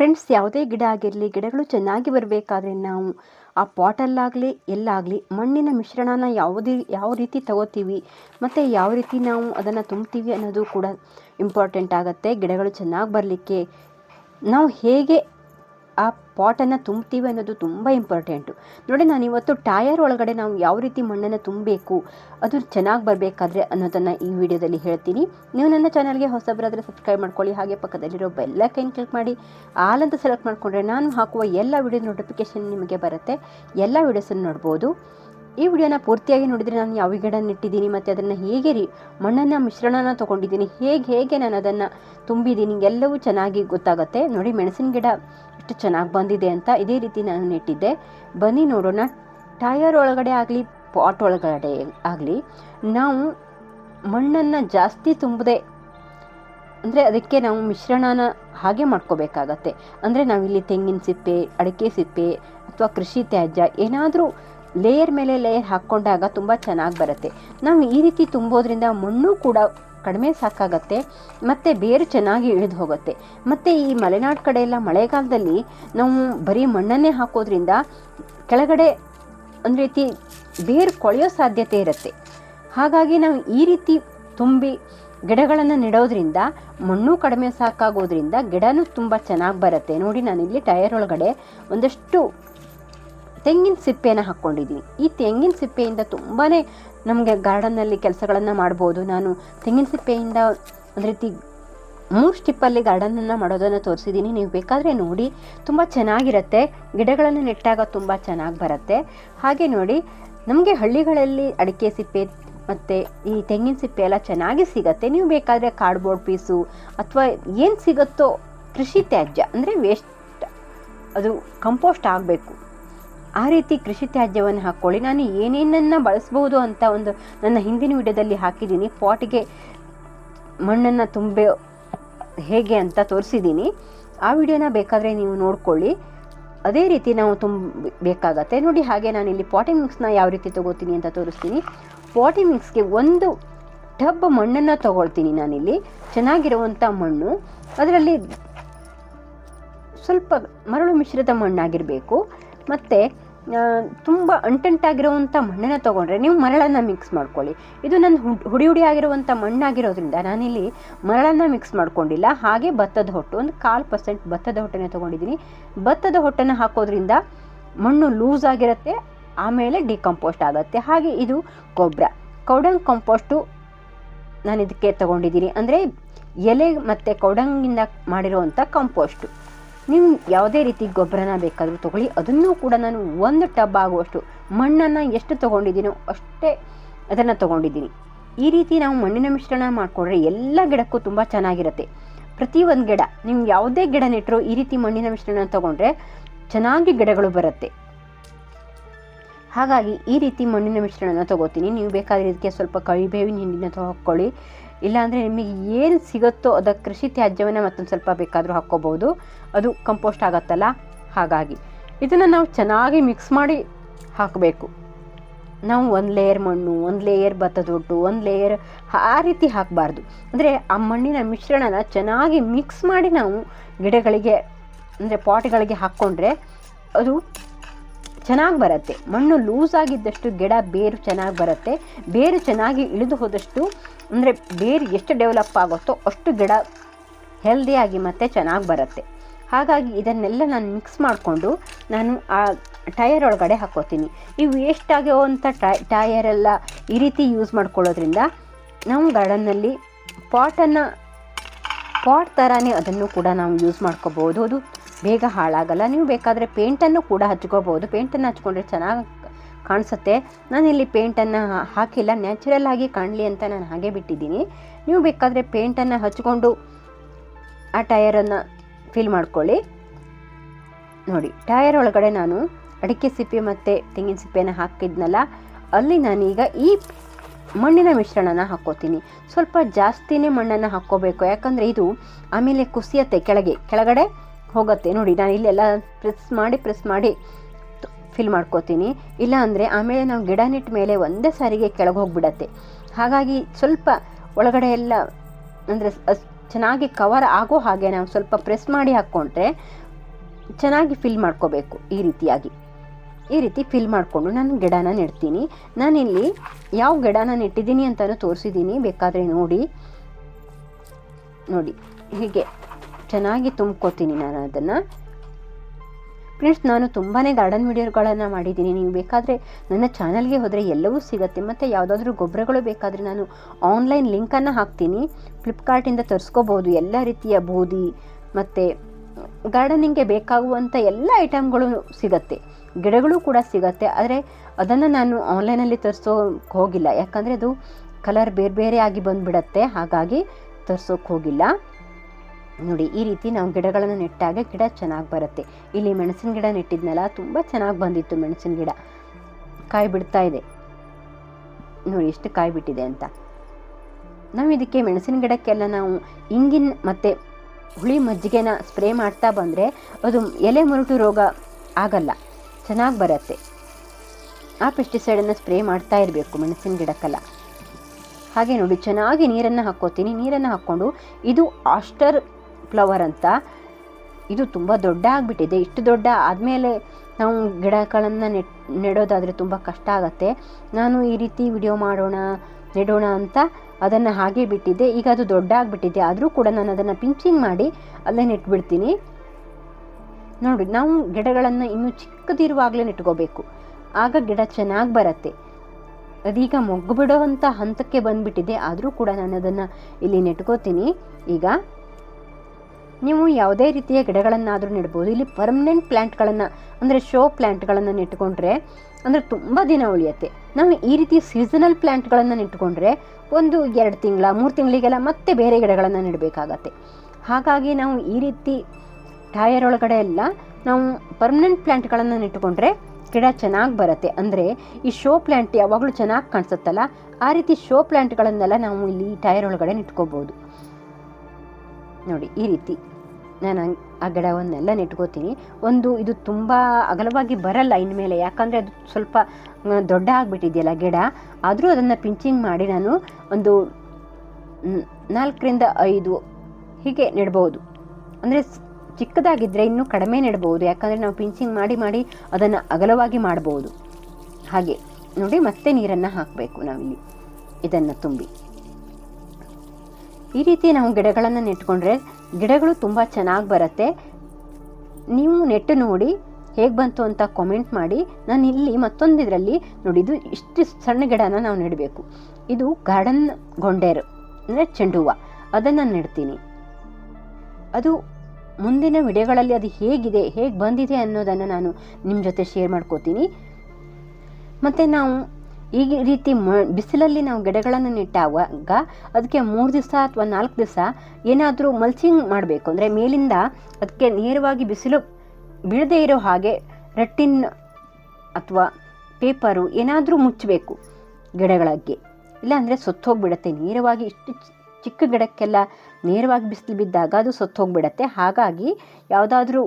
Friends ಯಾವುದೇ ಗಿಡ ಆಗಿರಲಿ, ಗಿಡಗಳು ಚೆನ್ನಾಗಿ ಬರಬೇಕಾದ್ರೆ ನಾವು ಆ ಪಾಟಲ್ಲಾಗಲಿ, ಎಲ್ಲಾಗಲಿ ಮಣ್ಣಿನ ಮಿಶ್ರಣನ ಯಾವುದೇ, ಯಾವ ರೀತಿ ತಗೋತೀವಿ, ಮತ್ತು ಯಾವ ರೀತಿ ನಾವು ಅದನ್ನು ತುಂಬ್ತೀವಿ ಅನ್ನೋದು ಕೂಡ ಇಂಪಾರ್ಟೆಂಟ್ ಆಗುತ್ತೆ. ಗಿಡಗಳು ಚೆನ್ನಾಗಿ ಬರಲಿಕ್ಕೆ. ನಾವು ಹೇಗೆ ಆ ಪಾಟನ್ನು ತುಂಬ್ತೀವಿ ಅನ್ನೋದು ತುಂಬ ಇಂಪಾರ್ಟೆಂಟು ನೋಡಿ, ನಾನು ಇವತ್ತು ಟಯರ್ ಒಳಗಡೆ ನಾವು ಯಾವ ರೀತಿ ಮಣ್ಣನ್ನು ತುಂಬಬೇಕು, ಅದು ಚೆನ್ನಾಗಿ ಬರಬೇಕಾದ್ರೆ ಅನ್ನೋದನ್ನು ಈ ವಿಡಿಯೋದಲ್ಲಿ ಹೇಳ್ತೀನಿ. ನೀವು ನನ್ನ ಚಾನಲ್ಗೆ ಹೊಸಬರಾದರೆ ಸಬ್ಸ್ಕ್ರೈಬ್ ಮಾಡ್ಕೊಳ್ಳಿ, ಹಾಗೆ ಪಕ್ಕದಲ್ಲಿರೋ ಬೆಲ್ಲೈಕನ್ ಕ್ಲಿಕ್ ಮಾಡಿ ಆಲ್ ಅಂತ ಸೆಲೆಕ್ಟ್ ಮಾಡಿಕೊಂಡ್ರೆ ನಾನು ಹಾಕುವ ಎಲ್ಲ ವಿಡಿಯೋ ನೋಟಿಫಿಕೇಷನ್ ನಿಮಗೆ ಬರುತ್ತೆ. ಎಲ್ಲ ವಿಡಿಯೋಸನ್ನು ನೋಡ್ಬೋದು. ಈ ವಿಡಿಯೋನ ಪೂರ್ತಿಯಾಗಿ ನೋಡಿದರೆ ನಾನು ಯಾವ ಗಿಡ ನೆಟ್ಟಿದ್ದೀನಿ, ಮತ್ತು ಅದನ್ನು ಹೇಗೆ ರೀ, ಮಣ್ಣನ್ನು ಮಿಶ್ರಣನ ತೊಗೊಂಡಿದ್ದೀನಿ, ಹೇಗೆ ಹೇಗೆ ನಾನು ಅದನ್ನು ತುಂಬಿದ್ದೀನಿ, ಎಲ್ಲವೂ ಚೆನ್ನಾಗಿ ಗೊತ್ತಾಗುತ್ತೆ. ನೋಡಿ, ಮೆಣಸಿನ ಗಿಡ ಎಷ್ಟು ಚೆನ್ನಾಗಿ ಬಂದಿದೆ ಅಂತ ಇದೇ ರೀತಿ ನಾನು ನೆಟ್ಟಿದ್ದೆ. ಬನ್ನಿ ನೋಡೋಣ. ಟಯರ್ ಒಳಗಡೆ ಆಗಲಿ, ಪಾಟ್ ಒಳಗಡೆ ಆಗಲಿ, ನಾವು ಮಣ್ಣನ್ನು ಜಾಸ್ತಿ ತುಂಬದೆ, ಅಂದರೆ ಅದಕ್ಕೆ ನಾವು ಮಿಶ್ರಣನ ಹಾಗೆ ಮಾಡ್ಕೋಬೇಕಾಗತ್ತೆ. ಅಂದರೆ ನಾವಿಲ್ಲಿ ತೆಂಗಿನ ಸಿಪ್ಪೆ, ಅಡಿಕೆ ಸಿಪ್ಪೆ ಅಥವಾ ಕೃಷಿ ತ್ಯಾಜ್ಯ ಏನಾದರೂ ಲೇಯರ್ ಮೇಲೆ ಲೇಯರ್ ಹಾಕ್ಕೊಂಡಾಗ ತುಂಬ ಚೆನ್ನಾಗಿ ಬರುತ್ತೆ. ನಾವು ಈ ರೀತಿ ತುಂಬೋದ್ರಿಂದ ಮಣ್ಣು ಕೂಡ ಕಡಿಮೆ ಸಾಕಾಗತ್ತೆ, ಮತ್ತು ಬೇರು ಚೆನ್ನಾಗಿ ಇಳಿದು ಹೋಗುತ್ತೆ. ಮತ್ತು ಈ ಮಲೆನಾಡು ಕಡೆ ಎಲ್ಲ ಮಳೆಗಾಲದಲ್ಲಿ ನಾವು ಬರೀ ಮಣ್ಣನ್ನೇ ಹಾಕೋದ್ರಿಂದ ಕೆಳಗಡೆ ಒಂದು ರೀತಿ ಬೇರು ಕೊಳೆಯೋ ಸಾಧ್ಯತೆ ಇರುತ್ತೆ. ಹಾಗಾಗಿ ನಾವು ಈ ರೀತಿ ತುಂಬಿ ಗಿಡಗಳನ್ನು ನೆಡೋದ್ರಿಂದ, ಮಣ್ಣು ಕಡಿಮೆ ಸಾಕಾಗೋದ್ರಿಂದ ಗಿಡನೂ ತುಂಬ ಚೆನ್ನಾಗಿ ಬರುತ್ತೆ. ನೋಡಿ ನಾನಿಲ್ಲಿ ಟಯರ್ ಒಳಗಡೆ ಒಂದಷ್ಟು ತೆಂಗಿನ ಸಿಪ್ಪೆಯನ್ನು ಹಾಕ್ಕೊಂಡಿದ್ದೀನಿ ಈ ತೆಂಗಿನ ಸಿಪ್ಪೆಯಿಂದ ತುಂಬಾ ನಮಗೆ ಗಾರ್ಡನ್ನಲ್ಲಿ ಕೆಲಸಗಳನ್ನು ಮಾಡ್ಬೋದು. ನಾನು ತೆಂಗಿನ ಸಿಪ್ಪೆಯಿಂದ ಒಂದು ರೀತಿ ಮೂರು ಸ್ಟಿಪ್ಪಲ್ಲಿ ಗಾರ್ಡನನ್ನು ಮಾಡೋದನ್ನು ತೋರಿಸಿದ್ದೀನಿ ನೀವು ಬೇಕಾದರೆ ನೋಡಿ, ತುಂಬ ಚೆನ್ನಾಗಿರುತ್ತೆ. ಗಿಡಗಳನ್ನು ನೆಟ್ಟಾಗ ತುಂಬ ಚೆನ್ನಾಗಿ ಬರುತ್ತೆ. ಹಾಗೆ ನೋಡಿ, ನಮಗೆ ಹಳ್ಳಿಗಳಲ್ಲಿ ಅಡಿಕೆ ಸಿಪ್ಪೆ ಮತ್ತು ಈ ತೆಂಗಿನ ಸಿಪ್ಪೆ ಎಲ್ಲ ಚೆನ್ನಾಗಿ ಸಿಗತ್ತೆ. ನೀವು ಬೇಕಾದರೆ ಕಾರ್ಡ್ಬೋರ್ಡ್ ಪೀಸು ಅಥವಾ ಏನು ಸಿಗುತ್ತೋ ಕೃಷಿ ತ್ಯಾಜ್ಯ, ಅಂದರೆ ವೇಸ್ಟ್ ಅದು ಕಂಪೋಸ್ಟ್ ಆಗಬೇಕು. ಆ ರೀತಿ ಕೃಷಿ ತ್ಯಾಜ್ಯವನ್ನು ಹಾಕ್ಕೊಳ್ಳಿ. ನಾನು ಏನೇನನ್ನು ಬಳಸ್ಬೋದು ಅಂತ ಒಂದು ನನ್ನ ಹಿಂದಿನ ವಿಡಿಯೋದಲ್ಲಿ ಹಾಕಿದ್ದೀನಿ. ಪಾಟಿಗೆ ಮಣ್ಣನ್ನು ತುಂಬೆ ಹೇಗೆ ಅಂತ ತೋರಿಸಿದ್ದೀನಿ. ಆ ವಿಡಿಯೋನ ಬೇಕಾದರೆ ನೀವು ನೋಡ್ಕೊಳ್ಳಿ. ಅದೇ ರೀತಿ ನಾವು ತುಂಬ ಬೇಕಾಗತ್ತೆ. ನೋಡಿ ಹಾಗೆ ನಾನು ಇಲ್ಲಿ ಪಾಟಿಂಗ್ ಮಿಕ್ಸ್ನ ಯಾವ ರೀತಿ ತೊಗೋತೀನಿ ಅಂತ ತೋರಿಸ್ತೀನಿ. ಪಾಟಿಂಗ್ ಮಿಕ್ಸ್ಗೆ ಒಂದು ಟಬ್ ಮಣ್ಣನ್ನು ತೊಗೊಳ್ತೀನಿ ನಾನಿಲ್ಲಿ. ಚೆನ್ನಾಗಿರುವಂಥ ಮಣ್ಣು. ಅದರಲ್ಲಿ ಸ್ವಲ್ಪ ಮರಳು ಮಿಶ್ರಿತ ಮಣ್ಣಾಗಿರಬೇಕು. ಮತ್ತು ತುಂಬ ಅಂಟಂಟಾಗಿರುವಂಥ ಮಣ್ಣನ್ನು ತೊಗೊಂಡ್ರೆ ನೀವು ಮರಳನ್ನು ಮಿಕ್ಸ್ ಮಾಡ್ಕೊಳ್ಳಿ. ಇದು ನನ್ನ ಹುಡಿ ಹುಡಿ ಆಗಿರುವಂಥ ಮಣ್ಣಾಗಿರೋದ್ರಿಂದ ನಾನಿಲ್ಲಿ ಮರಳನ್ನು ಮಿಕ್ಸ್ ಮಾಡ್ಕೊಂಡಿಲ್ಲ. ಹಾಗೆ ಭತ್ತದ ಹೊಟ್ಟು, ಒಂದು ಕಾಲು ಪರ್ಸೆಂಟ್ ಭತ್ತದ ಹೊಟ್ಟೆನ ತೊಗೊಂಡಿದ್ದೀನಿ. ಭತ್ತದ ಹೊಟ್ಟನ್ನು ಹಾಕೋದ್ರಿಂದ ಮಣ್ಣು ಲೂಸ್ ಆಗಿರುತ್ತೆ, ಆಮೇಲೆ ಡಿಕಂಪೋಸ್ಟ್ ಆಗುತ್ತೆ. ಹಾಗೆ ಇದು ಗೊಬ್ಬರ ಕೌಡಂಗ್ ಕಂಪೋಸ್ಟು ನಾನು ಇದಕ್ಕೆ ತೊಗೊಂಡಿದ್ದೀನಿ. ಅಂದರೆ ಎಲೆ ಮತ್ತು ಕೌಡಂಗಿಂದ ಮಾಡಿರುವಂಥ ಕಂಪೋಸ್ಟು ನೀವು ಯಾವುದೇ ರೀತಿ ಗೊಬ್ಬರನ ಬೇಕಾದರೂ ತೊಗೊಳ್ಳಿ. ಅದನ್ನು ಕೂಡ ನಾನು ಒಂದು ಟಬ್ ಆಗುವಷ್ಟು ಮಣ್ಣನ್ನು ಎಷ್ಟು ತೊಗೊಂಡಿದ್ದೀನೋ ಅಷ್ಟೇ ಅದನ್ನು ತೊಗೊಂಡಿದ್ದೀನಿ. ಈ ರೀತಿ ನಾವು ಮಣ್ಣಿನ ಮಿಶ್ರಣ ಮಾಡಿಕೊಂಡ್ರೆ ಎಲ್ಲ ಗಿಡಕ್ಕೂ ತುಂಬ ಚೆನ್ನಾಗಿರುತ್ತೆ. ಪ್ರತಿ ಒಂದು ಗಿಡ ನೀವು ಯಾವುದೇ ಗಿಡ ನೆಟ್ಟರು ಈ ರೀತಿ ಮಣ್ಣಿನ ಮಿಶ್ರಣ ತೊಗೊಂಡ್ರೆ ಚೆನ್ನಾಗಿ ಗಿಡಗಳು ಬರುತ್ತೆ. ಹಾಗಾಗಿ ಈ ರೀತಿ ಮಣ್ಣಿನ ಮಿಶ್ರಣನ ತೊಗೋತೀನಿ. ನೀವು ಬೇಕಾದರೆ ಇದಕ್ಕೆ ಸ್ವಲ್ಪ ಕಳಿಬೇವಿನ ಹಿಂಡಿನ ಹಾಕ್ಕೊಳ್ಳಿ ಇಲ್ಲಾಂದರೆ ನಿಮಗೆ ಏನು ಸಿಗುತ್ತೋ ಅದ ಕೃಷಿ ತ್ಯಾಜ್ಯವನ್ನು ಮತ್ತೊಂದು ಸ್ವಲ್ಪ ಬೇಕಾದರೂ ಹಾಕ್ಕೋಬೋದು. ಅದು ಕಂಪೋಸ್ಟ್ ಆಗತ್ತಲ್ಲ? ಹಾಗಾಗಿ. ಇದನ್ನು ನಾವು ಚೆನ್ನಾಗಿ ಮಿಕ್ಸ್ ಮಾಡಿ ಹಾಕಬೇಕು. ನಾವು ಒಂದು ಲೇಯರ್ ಮಣ್ಣು, ಒಂದು ಲೇಯರ್ ಭತ್ತದ ಒಟ್ಟು ಒಂದು ಲೇಯರ್ ಆ ರೀತಿ ಹಾಕಬಾರ್ದು. ಅಂದರೆ ಆ ಮಣ್ಣಿನ ಮಿಶ್ರಣನ ಚೆನ್ನಾಗಿ ಮಿಕ್ಸ್ ಮಾಡಿ ನಾವು ಗಿಡಗಳಿಗೆ, ಅಂದರೆ ಪಾಟ್ಗಳಿಗೆ ಹಾಕ್ಕೊಂಡ್ರೆ ಅದು ಚೆನ್ನಾಗಿ ಬರುತ್ತೆ. ಮಣ್ಣು ಲೂಸ್ ಆಗಿದ್ದಷ್ಟು ಗಿಡ ಬೇರು ಚೆನ್ನಾಗಿ ಬರುತ್ತೆ. ಬೇರು ಚೆನ್ನಾಗಿ ಇಳಿದು ಹೋದಷ್ಟು ಅಂದರೆ ಬೇರು ಎಷ್ಟು ಡೆವಲಪ್ ಆಗುತ್ತೋ ಅಷ್ಟು ಗಿಡ ಹೆಲ್ದಿಯಾಗಿ ಮತ್ತು ಚೆನ್ನಾಗಿ ಬರುತ್ತೆ. ಹಾಗಾಗಿ ಇದನ್ನೆಲ್ಲ ನಾನು ಮಿಕ್ಸ್ ಮಾಡಿಕೊಂಡು ನಾನು ಆ ಟಯರ್ ಒಳಗಡೆ ಹಾಕೋತೀನಿ. ಈ ವೇಸ್ಟ್ ಆಗಿರುವಂಥ ಟಯರೆಲ್ಲ ಈ ರೀತಿ ಯೂಸ್ ಮಾಡ್ಕೊಳ್ಳೋದ್ರಿಂದ ನಮ್ಮ ಗಾರ್ಡನ್ನಲ್ಲಿ ಪಾಟನ್ನು ಪಾಟ್ ಥರನೇ ಅದನ್ನು ಕೂಡ ನಾವು ಯೂಸ್ ಮಾಡ್ಕೋಬೋದು ಅದು ಬೇಗ ಹಾಳಾಗಲ್ಲ. ನೀವು ಬೇಕಾದರೆ ಪೇಂಟನ್ನು ಕೂಡ ಹಚ್ಕೋಬೋದು ಪೇಂಟನ್ನು ಹಚ್ಕೊಂಡ್ರೆ ಚೆನ್ನಾಗಿ ಕಾಣಿಸುತ್ತೆ. ನಾನಿಲ್ಲಿ ಪೇಂಟನ್ನು ಹಾಕಿಲ್ಲ. ನ್ಯಾಚುರಲ್ ಆಗಿ ಕಾಣಲಿ ಅಂತ ನಾನು ಹಾಗೆ ಬಿಟ್ಟಿದ್ದೀನಿ. ನೀವು ಬೇಕಾದರೆ ಪೇಂಟನ್ನು ಹಚ್ಕೊಂಡು ಆ ಟಯರನ್ನು ಫಿಲ್ ಮಾಡ್ಕೊಳ್ಳಿ. ನೋಡಿ ಟಯರ್ ಒಳಗಡೆ ನಾನು ಅಡಿಕೆ ಸಿಪ್ಪೆ ಮತ್ತು ತೆಂಗಿನ ಸಿಪ್ಪೆನ ಹಾಕಿದ್ನಲ್ಲ, ಅಲ್ಲಿ ನಾನೀಗ ಈ ಮಣ್ಣಿನ ಮಿಶ್ರಣನ ಹಾಕ್ಕೋತೀನಿ. ಸ್ವಲ್ಪ ಜಾಸ್ತಿನೇ ಮಣ್ಣನ್ನು ಹಾಕ್ಕೋಬೇಕು. ಯಾಕಂದರೆ ಇದು ಆಮೇಲೆ ಕುಸಿಯತ್ತೆ ಕೆಳಗೆ, ಕೆಳಗಡೆ ಹೋಗುತ್ತೆ. ನೋಡಿ ನಾನು ಇಲ್ಲೆಲ್ಲ ಪ್ರೆಸ್ ಮಾಡಿ ಪ್ರೆಸ್ ಮಾಡಿ ಫಿಲ್ ಮಾಡ್ಕೋತೀನಿ. ಇಲ್ಲ ಅಂದರೆ ಆಮೇಲೆ ನಾವು ಗಿಡ ನೆಟ್ಟ ಮೇಲೆ ಒಂದೇ ಸಾರಿಗೆ ಕೆಳಗೆ ಹೋಗಿಬಿಡತ್ತೆ. ಹಾಗಾಗಿ ಸ್ವಲ್ಪ ಒಳಗಡೆ ಎಲ್ಲ ಅಂದರೆ ಚೆನ್ನಾಗಿ ಕವರ್ ಆಗೋ ಹಾಗೆ ನಾವು ಸ್ವಲ್ಪ ಪ್ರೆಸ್ ಮಾಡಿ ಹಾಕ್ಕೊಂಡ್ರೆ ಚೆನ್ನಾಗಿ ಫಿಲ್ ಮಾಡ್ಕೋಬೇಕು ಈ ರೀತಿಯಾಗಿ. ಈ ರೀತಿ ಫಿಲ್ ಮಾಡಿಕೊಂಡು ನಾನು ಗಿಡನ ನೆಡ್ತೀನಿ. ನಾನಿಲ್ಲಿ ಯಾವ ಗಿಡನ ನೆಟ್ಟಿದ್ದೀನಿ ಅಂತಲೂ ತೋರಿಸಿದ್ದೀನಿ ಬೇಕಾದರೆ ನೋಡಿ. ನೋಡಿ, ಹೀಗೆ ಚೆನ್ನಾಗಿ ತುಂಬ್ಕೋತೀನಿ ನಾನು ಅದನ್ನು. ಫ್ರೆಂಡ್ಸ್ ನಾನು ತುಂಬಾ ಗಾರ್ಡನ್ ವಿಡಿಯೋಗಳನ್ನು ಮಾಡಿದ್ದೀನಿ. ನೀವು ಬೇಕಾದರೆ ನನ್ನ ಚಾನಲ್ಗೆ ಹೋದರೆ ಎಲ್ಲವೂ ಸಿಗುತ್ತೆ. ಮತ್ತು ಯಾವುದಾದ್ರೂ ಗೊಬ್ಬರಗಳು ಬೇಕಾದರೆ ನಾನು ಆನ್ಲೈನ್ ಲಿಂಕನ್ನು ಹಾಕ್ತೀನಿ. ಫ್ಲಿಪ್ಕಾರ್ಟಿಂದ ತರಿಸ್ಕೋಬೋದು. ಎಲ್ಲ ರೀತಿಯ ಬೂದಿ, ಮತ್ತು ಗಾರ್ಡನಿಂಗ್ಗೆ ಬೇಕಾಗುವಂಥ ಎಲ್ಲ ಐಟಮ್ಗಳು ಸಿಗತ್ತೆ. ಗಿಡಗಳು ಕೂಡ ಸಿಗತ್ತೆ. ಆದರೆ ಅದನ್ನು ನಾನು ಆನ್ಲೈನಲ್ಲಿ ತರಿಸೋಕೆ ಹೋಗಿಲ್ಲ. ಯಾಕಂದರೆ ಅದು ಕಲರ್ ಬೇರೆ ಬೇರೆ ಆಗಿ ಬಂದುಬಿಡತ್ತೆ. ಹಾಗಾಗಿ ತರ್ಸೋಕೆ ಹೋಗಿಲ್ಲ. ನೋಡಿ, ಈ ರೀತಿ ನಾವು ಗಿಡಗಳನ್ನು ನೆಟ್ಟಾಗ ಗಿಡ ಚೆನ್ನಾಗಿ ಬರುತ್ತೆ. ಇಲ್ಲಿ ಮೆಣಸಿನ ಗಿಡ ನೆಟ್ಟಿದ್ನಲ್ಲ, ತುಂಬ ಚೆನ್ನಾಗಿ ಬಂದಿತ್ತು ಮೆಣಸಿನ ಗಿಡ. ಕಾಯಿ ಬಿಡ್ತಾ ಇದೆ. ನೋಡಿ, ಎಷ್ಟು ಕಾಯಿ ಬಿಟ್ಟಿದೆ ಅಂತ. ನಾವು ಇದಕ್ಕೆ ಮೆಣಸಿನ ಗಿಡಕ್ಕೆಲ್ಲ ನಾವು ಇಂಗಿನ ಮತ್ತು ಹುಳಿ ಮಜ್ಜಿಗೆನ ಸ್ಪ್ರೇ ಮಾಡ್ತಾ ಬಂದರೆ ಅದು ಎಲೆ ಮುರುಟು ರೋಗ ಆಗಲ್ಲ. ಚೆನ್ನಾಗಿ ಬರುತ್ತೆ. ಆ ಪೆಸ್ಟಿಸೈಡನ್ನು ಸ್ಪ್ರೇ ಮಾಡ್ತಾ ಇರಬೇಕು ಮೆಣಸಿನ ಗಿಡಕ್ಕೆಲ್ಲ. ಹಾಗೆ ನೋಡಿ, ಚೆನ್ನಾಗಿ ನೀರನ್ನು ಹಾಕ್ಕೋತೀನಿ. ನೀರನ್ನು ಹಾಕ್ಕೊಂಡು ಇದು ಆಸ್ಟರ್ ಫ್ಲವರ್ ಅಂತ. ಇದು ತುಂಬ ದೊಡ್ಡ ಆಗಿಬಿಟ್ಟಿದೆ. ಇಷ್ಟು ದೊಡ್ಡ ಆದಮೇಲೆ ನಾವು ಗಿಡಗಳನ್ನು ನೆಟ್, ನೆಡೋದಾದರೆ ತುಂಬ ಕಷ್ಟ ಆಗುತ್ತೆ. ನಾನು ಈ ರೀತಿ ವಿಡಿಯೋ ಮಾಡೋಣ, ನೆಡೋಣ ಅಂತ ಅದನ್ನು ಹಾಗೆ ಬಿಟ್ಟಿದ್ದೆ. ಈಗ ಅದು ದೊಡ್ಡ ಆಗಿಬಿಟ್ಟಿದೆ. ಆದರೂ ಕೂಡ ನಾನು ಅದನ್ನು ಪಿಂಚಿಂಗ್ ಮಾಡಿ ಅಲ್ಲೇ ನೆಟ್ಬಿಡ್ತೀನಿ. ನೋಡಿ, ನಾವು ಗಿಡಗಳನ್ನು ಇನ್ನೂ ಚಿಕ್ಕದಿರುವಾಗಲೇ ನೆಟ್ಕೋಬೇಕು. ಆಗ ಗಿಡ ಚೆನ್ನಾಗಿ ಬರುತ್ತೆ. ಅದೀಗ ಮೊಗ್ಗು ಬಿಡುವಂಥ ಹಂತಕ್ಕೆ ಬಂದುಬಿಟ್ಟಿದೆ. ಆದರೂ ಕೂಡ ನಾನು ಅದನ್ನು ಇಲ್ಲಿ ನೆಟ್ಕೋತೀನಿ. ಈಗ ನೀವು ಯಾವುದೇ ರೀತಿಯ ಗಿಡಗಳನ್ನಾದರೂ ನೆಡ್ಬೋದು. ಇಲ್ಲಿ ಪರ್ಮನೆಂಟ್ ಪ್ಲ್ಯಾಂಟ್ಗಳನ್ನು ಅಂದರೆ ಶೋ ಪ್ಲ್ಯಾಂಟ್ಗಳನ್ನು ನೆಟ್ಕೊಂಡ್ರೆ, ಅಂದರೆ ತುಂಬ ದಿನ ಉಳಿಯುತ್ತೆ. ನಾವು ಈ ರೀತಿ ಸೀಸನಲ್ ಪ್ಲ್ಯಾಂಟ್ಗಳನ್ನು ನೆಟ್ಕೊಂಡ್ರೆ ಒಂದು ಎರಡು ತಿಂಗಳ, ಮೂರು ತಿಂಗಳಿಗೆಲ್ಲ ಮತ್ತೆ ಬೇರೆ ಗಿಡಗಳನ್ನು ನೆಡಬೇಕಾಗತ್ತೆ. ಹಾಗಾಗಿ ನಾವು ಈ ರೀತಿ ಟಯರ್ ಒಳಗಡೆ ಎಲ್ಲ ನಾವು ಪರ್ಮನೆಂಟ್ ಪ್ಲ್ಯಾಂಟ್ಗಳನ್ನು ನೆಟ್ಕೊಂಡ್ರೆ ಗಿಡ ಚೆನ್ನಾಗಿ ಬರುತ್ತೆ. ಅಂದರೆ ಈ ಶೋ ಪ್ಲ್ಯಾಂಟ್ ಯಾವಾಗಲೂ ಚೆನ್ನಾಗಿ ಕಾಣಿಸುತ್ತಲ್ಲ, ಆ ರೀತಿ ಶೋ ಪ್ಲ್ಯಾಂಟ್ಗಳನ್ನೆಲ್ಲ ನಾವು ಇಲ್ಲಿ ಟಯರ್ ಒಳಗಡೆ ನೆಟ್ಕೋಬೋದು. ನೋಡಿ, ಈ ರೀತಿ. ನಾನು ಆ ಗಿಡವನ್ನೆಲ್ಲ ನೆಟ್ಕೋತೀನಿ. ಒಂದು ಇದು ತುಂಬ ಅಗಲವಾಗಿ ಬರಲ್ಲ ಇನ್ಮೇಲೆ. ಯಾಕಂದರೆ ಅದು ಸ್ವಲ್ಪ ದೊಡ್ಡ ಆಗಿಬಿಟ್ಟಿದೆಯಲ್ಲ ಗಿಡ. ಆದರೂ ಅದನ್ನು ಪಿಂಚಿಂಗ್ ಮಾಡಿ ನಾನು ಒಂದು ನಾಲ್ಕರಿಂದ ಐದು ಹೀಗೆ ನೆಡ್ಬೋದು. ಅಂದರೆ ಚಿಕ್ಕದಾಗಿದ್ದರೆ ಇನ್ನೂ ಕಡಿಮೆ ನೆಡ್ಬೋದು. ಯಾಕಂದರೆ ನಾವು ಪಿಂಚಿಂಗ್ ಮಾಡಿ ಮಾಡಿ ಅದನ್ನು ಅಗಲವಾಗಿ ಮಾಡ್ಬೋದು. ಹಾಗೆ. ನೋಡಿ, ಮತ್ತೆ ನೀರನ್ನು ಹಾಕಬೇಕು ನಾವಿಲ್ಲಿ. ಇದನ್ನು ತುಂಬಿ. ಈ ರೀತಿ ನಾವು ಗಿಡಗಳನ್ನು ನೆಟ್ಕೊಂಡ್ರೆ ಗಿಡಗಳು ತುಂಬ ಚೆನ್ನಾಗಿ ಬರುತ್ತೆ. ನೀವು ನೆಟ್ಟು ನೋಡಿ ಹೇಗೆ ಬಂತು ಅಂತ ಕಾಮೆಂಟ್ ಮಾಡಿ. ನಾನು ಇಲ್ಲಿ ಮತ್ತೊಂದು ಇದರಲ್ಲಿ ನೋಡಿ ಇದು ಇಷ್ಟು ಸಣ್ಣ ಗಿಡನ ನಾವು ನೆಡಬೇಕು. ಇದು ಗಾರ್ಡನ್ ಗೊಂಡೇರು, ಅಂದರೆ ಚೆಂಡು ಹೂವು ಅದನ್ನು ನೆಡ್ತೀನಿ. ಅದು ಮುಂದಿನ ವಿಡಿಯೋಗಳಲ್ಲಿ ಅದು ಹೇಗಿದೆ, ಹೇಗೆ ಬಂದಿದೆ ಅನ್ನೋದನ್ನು ನಾನು ನಿಮ್ಮ ಜೊತೆ ಶೇರ್ ಮಾಡ್ಕೋತೀನಿ. ಮತ್ತು ನಾವು ಈ ರೀತಿ ಮ, ಬಿಸಿಲಲ್ಲಿ ನಾವು ಗಿಡಗಳನ್ನು ನೆಟ್ಟಾಗ ಅದಕ್ಕೆ ಮೂರು ದಿವಸ ಅಥವಾ ನಾಲ್ಕು ದಿವಸ ಏನಾದರೂ ಮಲ್ಚಿಂಗ್ ಮಾಡಬೇಕು. ಅಂದರೆ ಮೇಲಿಂದ ಅದಕ್ಕೆ ನೇರವಾಗಿ ಬಿಸಿಲು ಬೀಳದೇ ಇರೋ ಹಾಗೆ ರಟ್ಟಿನ್ ಅಥವಾ ಪೇಪರು ಏನಾದರೂ ಮುಚ್ಚಬೇಕು ಗಿಡಗಳಿಗೆ. ಇಲ್ಲಾಂದರೆ ಸೊತ್ತೋಗ್ಬಿಡತ್ತೆ. ನೇರವಾಗಿ ಇಷ್ಟು ಚಿಕ್ಕ ಗಿಡಕ್ಕೆಲ್ಲ ನೇರವಾಗಿ ಬಿಸಿಲು ಬಿದ್ದಾಗ ಅದು ಸೊತ್ತೋಗ್ಬಿಡತ್ತೆ. ಹಾಗಾಗಿ ಯಾವುದಾದ್ರೂ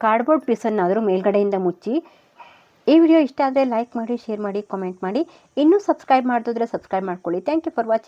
ಕಾರ್ಡ್ಬೋರ್ಡ್ ಪೀಸನ್ನಾದರೂ ಮೇಲ್ಗಡೆಯಿಂದ ಮುಚ್ಚಿ ಈ ವಿಡಿಯೋ ಇಷ್ಟ ಆದರೆ ಲೈಕ್ ಮಾಡಿ ಶೇರ್ ಮಾಡಿ ಕಾಮೆಂಟ್ ಮಾಡಿ. ಇನ್ನೂ ಸಬ್ಸ್ಕ್ರೈಬ್ ಮಾಡಿದ್ರೆ ಸಬ್ಸ್ಕ್ರೈಬ್ ಮಾಡ್ಕೊಳ್ಳಿ. Thank you for watching